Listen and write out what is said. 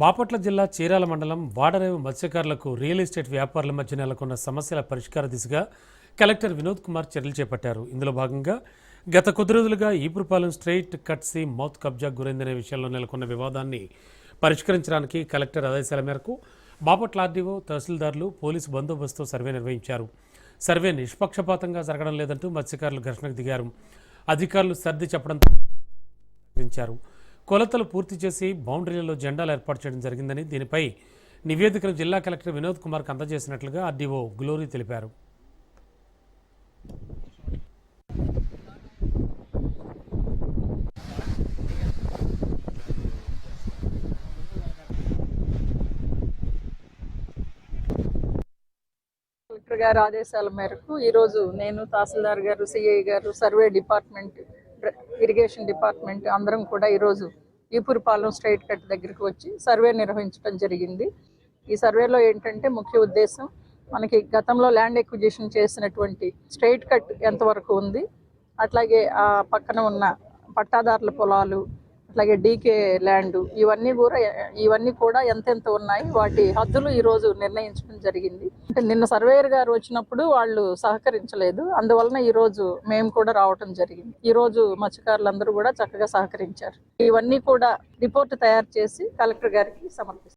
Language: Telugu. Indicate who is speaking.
Speaker 1: బాపట్ల జిల్లా చీరాల మండలం వాడరేవు మత్స్యకారులకు రియల్ ఎస్టేట్ వ్యాపారుల మధ్య నెలకొన్న సమస్యల పరిష్కార దిశగా కలెక్టర్ వినోద్ కుమార్ చర్యలు చేపట్టారు. ఇందులో భాగంగా గత కొద్ది రోజులుగా ఈపురపాలెం స్ట్రైట్ కట్సి మౌత్ కబ్జా గురైందనే విషయంలో నెలకొన్న వివాదాన్ని పరిష్కరించడానికి కలెక్టర్ ఆదేశాల మేరకు బాపట్ల ఆర్డీఓ తహసీల్దార్లు పోలీసు బందోబస్తు సర్వే నిర్వహించారు. సర్వే నిష్పక్షపాతంగా జరగడం లేదంటూ మత్స్యకారులు ఘర్షణకు దిగారు. అధికారులు సర్ది చెప్పడంతో కొలతలు పూర్తి చేసి బౌండరీలలో జెండాలు ఏర్పాటు చేయడం జరిగిందని దీనిపై నివేదికను జిల్లా కలెక్టర్ వినోద్ కుమార్కి అందజేసినట్లుగా ఆర్డీఓ గ్లోరీ తెలిపారు.
Speaker 2: కలెక్టర్ గారి ఆదేశాల మేరకు ఈరోజు నేను తహసీల్దార్ గారు సిఐ గారు సర్వే డిపార్ట్మెంట్ ఇరిగేషన్ డిపార్ట్మెంట్ అందరం కూడా ఈరోజు ఈపురపాలెం స్ట్రైట్ కట్ దగ్గరికి వచ్చి సర్వే నిర్వహించడం జరిగింది. ఈ సర్వేలో ఏంటంటే ముఖ్య ఉద్దేశం మనకి గతంలో ల్యాండ్ ఎక్విజిషన్ చేసినటువంటి స్ట్రైట్ కట్ ఎంతవరకు ఉంది అట్లాగే ఆ పక్కన ఉన్న పట్టాదారుల పొలాలు అలాగే డీకే ల్యాండ్ ఇవన్నీ కూడా ఇవన్నీ కూడా ఎంతెంత ఉన్నాయి వాటి హద్దులు ఈరోజు నిర్ణయించడం జరిగింది. అంటే నిన్న సర్వేయర్ గారు వచ్చినప్పుడు వాళ్ళు సహకరించలేదు అందువలన ఈ రోజు మేము కూడా రావటం జరిగింది. ఈరోజు మత్స్యకారులందరూ కూడా చక్కగా సహకరించారు. ఇవన్నీ కూడా రిపోర్ట్ తయారు చేసి కలెక్టర్ గారికి సమర్పిస్తారు